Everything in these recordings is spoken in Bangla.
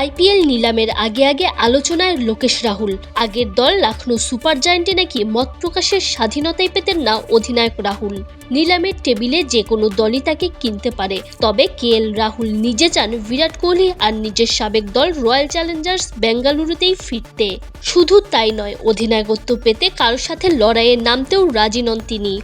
আইপিএল নিলামের আগে আগে আলোচনায় লোকেশ রাহুল। আগের দল লখনৌ সুপার জায়েন্টে নাকি মত প্রকাশের স্বাধীনতাই পেতেন না অধিনায়ক রাহুল। নিলামের টেবিলে যে কোনো দলই তাকে কিনতে পারে। তবে কে এল রাহুল নিজে চান বিরাট কোহলি আর নিজের সাবেক দল রয়্যাল চ্যালেঞ্জার্স বেঙ্গালুরুতেই ফিরতে। শুধু তাই নয়, অধিনায়কত্ব পেতে কারোর সাথে লড়াইয়ে নামতেও রাজি নন তিনি।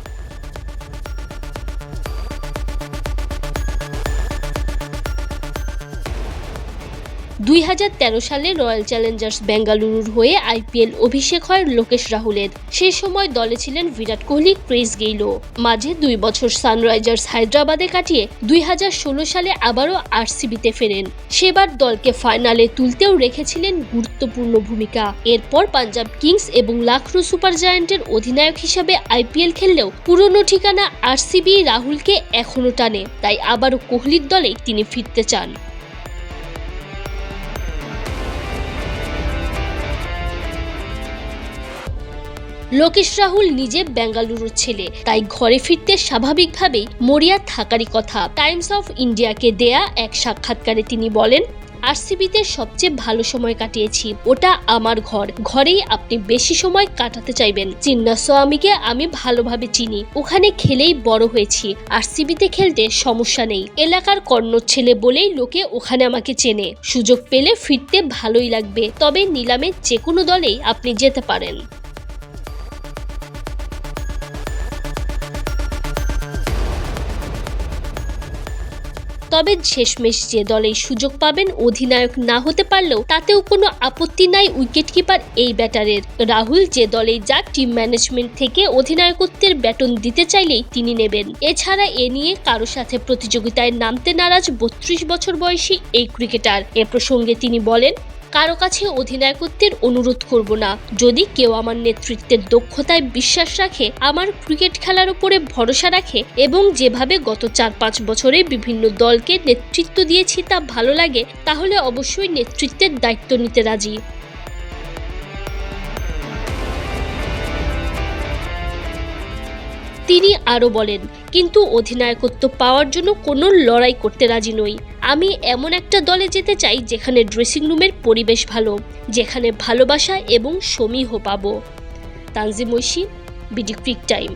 দুই হাজার তেরো সালে রয়্যাল চ্যালেঞ্জার্স বেঙ্গালুরুর হয়ে আইপিএল অভিষেক হয় লোকেশ রাহুলের। সেই সময় দলে ছিলেন বিরাট কোহলি, ক্রিস গেইলও মাঝে দুই বছর সানরাইজার্স হায়দ্রাবাদে কাটিয়ে দুই হাজার ষোলো সালে আবারও আরসিবিতে ফেরেন। সেবার দলকে ফাইনালে তুলতেও রেখেছিলেন গুরুত্বপূর্ণ ভূমিকা। এরপর পাঞ্জাব কিংস এবং লাখনৌ সুপার জায়ান্টের অধিনায়ক হিসাবে আইপিএল খেললেও পুরনো ঠিকানা আরসিবি রাহুলকে এখনও টানে, তাই আবারও কোহলির দলেই তিনি ফিরতে চান। লোকেশ রাহুল নিজে বেঙ্গালুরুর ছেলে। তাই ঘরে ফিরতে স্বাভাবিকভাবেই মরিয়া থাকারই কথা। টাইমস অফ ইন্ডিয়াকে দেয়া এক সাক্ষাৎকারে তিনি বলেন, আরসিবিতে সবচেয়ে ভালো সময় কাটিয়েছি। ওটা আমার ঘর। ঘরেই আপনি বেশি সময় কাটাতে চাইবেন। চিন্না স্বামীকে আমি ভালোভাবে চিনি। ওখানে খেলেই বড় হয়েছি। আরসিবিতে খেলতে সমস্যা নেই। এলাকার কর্ণর ছেলে বলেই লোকে ওখানে আমাকে চেনে। সুযোগ পেলে ফিরতে ভালোই লাগবে। তবে নিলামে যে কোনো দলেই আপনি যেতে পারেন। তবে শেষমেশ যে দলেই সুযোগ পাবেন, অধিনায়ক না হতে পারলেও তাতেও কোনো আপত্তি নাই উইকেট কিপার এই ব্যাটারের। রাহুল যে দলেই যাক, টিম ম্যানেজমেন্ট থেকে অধিনায়কত্বের ব্যাটন দিতে চাইলেই তিনি নেবেন। এছাড়া এ নিয়ে কারও সাথে প্রতিযোগিতায় নামতে নারাজ বত্রিশ বছর বয়সী এই ক্রিকেটার। এ প্রসঙ্গে তিনি বলেন কারও কাছে অধিনায়কত্বের অনুরোধ করব না। যদি কেউ আমার নেতৃত্বের দক্ষতায় বিশ্বাস রাখে, আমার ক্রিকেট খেলার উপরে ভরসা রাখে এবং যেভাবে গত চার পাঁচ বছরে বিভিন্ন দলকে নেতৃত্ব দিয়েছি তা ভালো লাগে, তাহলে অবশ্যই নেতৃত্বের দায়িত্ব নিতে রাজি। তিনি আরও বলেন, কিন্তু অধিনায়কত্ব পাওয়ার জন্য কোনো লড়াই করতে রাজি নই। আমি এমন একটা দলে যেতে চাই যেখানে ড্রেসিং রুমের পরিবেশ ভালো, যেখানে ভালোবাসা এবং সমীহ পাবো। Tanjim Oishi, BD cric time.